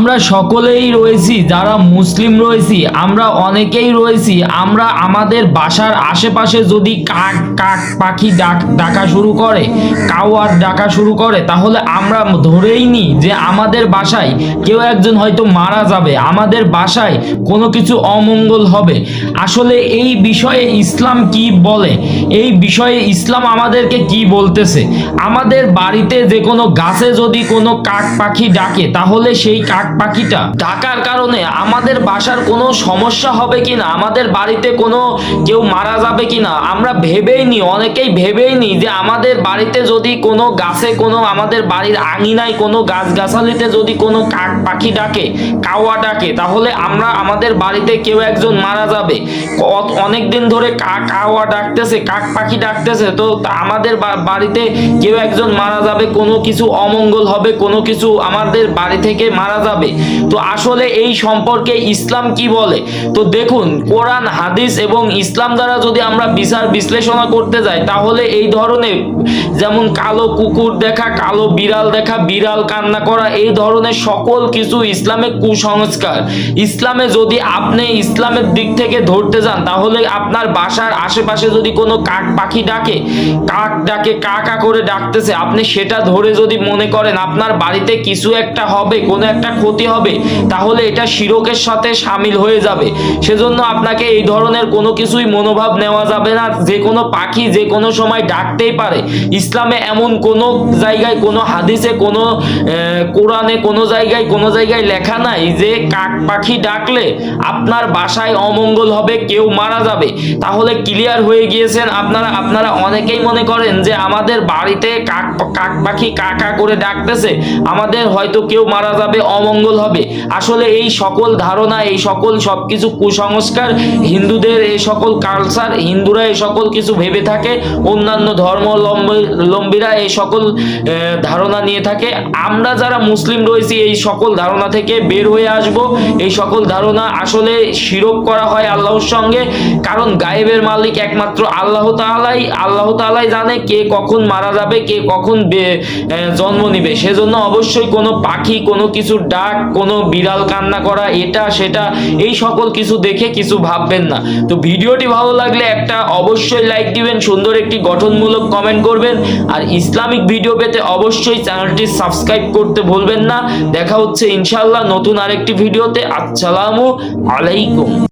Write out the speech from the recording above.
আমরা সকলেই রয়েছি, যারা মুসলিম রয়েছি, আমরা অনেকেই রয়েছি, আমরা আমাদের বাসার আশেপাশে যদি কাক কাক পাখি ডাক, ডাকা শুরু করে কাওয়ার ডাকা শুরু করে, তাহলে আমরা ধরেই নিই যে আমাদের বাসায় কেউ একজন হয়তো মারা যাবে, আমাদের বাসায় কোনো কিছু অমঙ্গল হবে। আসলে এই বিষয়ে ইসলাম কি বলে? এই বিষয়ে ইসলাম আমাদেরকে কি বলতেছে? আমাদের বাড়িতে যে কোনো গাছে যদি কোনো কাক পাখি ডাকে, তাহলে সেই কাক পাখিটা ডাকার কারণে আমাদের বাসার কোনো সমস্যা হবে কিনা, আমাদের বাড়িতে কোনো কেউ মারা যাবে কিনা, আমরা ভেবেই নি, অনেকেই ভেবেই নি যে আমাদের বাড়িতে যদি কোনো গাছে কোনো আমাদের বাড়ির আঙিনায় কোনো গাছ গাছালিতে যদি কোনো কাক পাখি ডাকে, কাওয়া ডাকে, তাহলে আমরা আমাদের বাড়িতে কেউ একজন মারা যাবে। অনেক দিন ধরে কাক কাওয়া ডাকতেছে, কাক পাখি ডাকতেছে, তো আমাদের বাড়িতে কেউ একজন মারা যাবে, কোনো কিছু অমঙ্গল হবে, কোনো কিছু আমাদের বাড়ি থেকে মারা যাবে। তো আসলে এই সম্পর্কে ইসলাম কি বলে? তো দেখুন, কোরআন, হাদিস এবং ইসলাম দ্বারা যদি আমরা বিচার বিশ্লেষণা করতে যাই, তাহলে এই ধরনের যেমন কালো কুকুর দেখা, কালো বিড়াল দেখা, বিড়াল কান্না করা, এই ধরনের সকল কিছু ইসলামের কুসংস্কার। ইসলামে যদি আপনি ইসলামের দিক থেকে ধরতে যান, তাহলে আপনার বাসার আশেপাশে যদি কোনো কাক পাখি ডাকে, কাক ডাকে, কা কা করে ডাকতেছে, আপনি সেটা ধরে যদি মনে করেন, আপনার বাড়িতে কিছু একটা হবে, কোনো একটা ক্ষতি হবে, তাহলে এটা শিরকের সাথে সামিল হয়ে যাবে। সেজন্য আপনাকে এই ধরনের কোনো কিছুই মনোভাব নেওয়া যাবে না, যে কোনো পাখি যে কোনো সময় ডাকতেই পারে। ইসলামে এমন কোনো জায়গায়, কোনো হাদিসে, কোনো কোরআনে কোনো জায়গায় কোনো জায়গায় লেখা নাই যে কাক পাখি ডাকলে আপনার বাসায় অমঙ্গল হবে, কেউ মারা যাবে। তাহলে ক্লিয়ার হয়ে গিয়েছেন আপনারা আপনারা অনেকেই মনে করেন যে আমাদের বাড়িতে কাক কাক পাখি কাকা করে ডাকতেছে, আমাদের হয়তো কেউ মারা যাবে, অমঙ্গল হবে। আসলে এই সকল ধারণা, এই সকল সবকিছু কুসংস্কার, হিন্দুদের এই সকল কালচার হিন্দুরা এই সকল কিছু ভেবে থাকে, অন্যান্য ধর্মলম্বীরা এই সকল ধারণা নিয়ে থাকে। আমরা যারা মুসলিম রয়েছি, এই সকল ধারণা থেকে বের হয়ে আসব। এই সকল ধারণা আসলে শিরক করা হয় আল্লাহর সঙ্গে, কারণ গায়েবের মালিক একমাত্র আল্লাহ তাআলাই। আল্লাহ তাআলাই জানে কে কখন মারা যাবে, কে কখন জন্ম নিবে। সেজন্য অবশ্যই কোনো পাখি, কোনো কিছু ডাক কোনো বিড়াল কান্না করা, এটা, সেটা, এই সকল কিছু দেখে কিছু ভাববেন না। তো ভিডিওটি ভালো লাগলে একটা অবশ্যই লাইক দিবেন, সুন্দর একটি গঠনমূলক কমেন্ট করবেন, আর ইসলামিক ভিডিও পেতে অবশ্যই চ্যানেলটি সাবস্ক্রাইব করতে ভুলবেন না। দেখা হচ্ছে ইনশাল্লাহ নতুন আরেকটি ভিডিওতে আসসালামু আলাইকুম।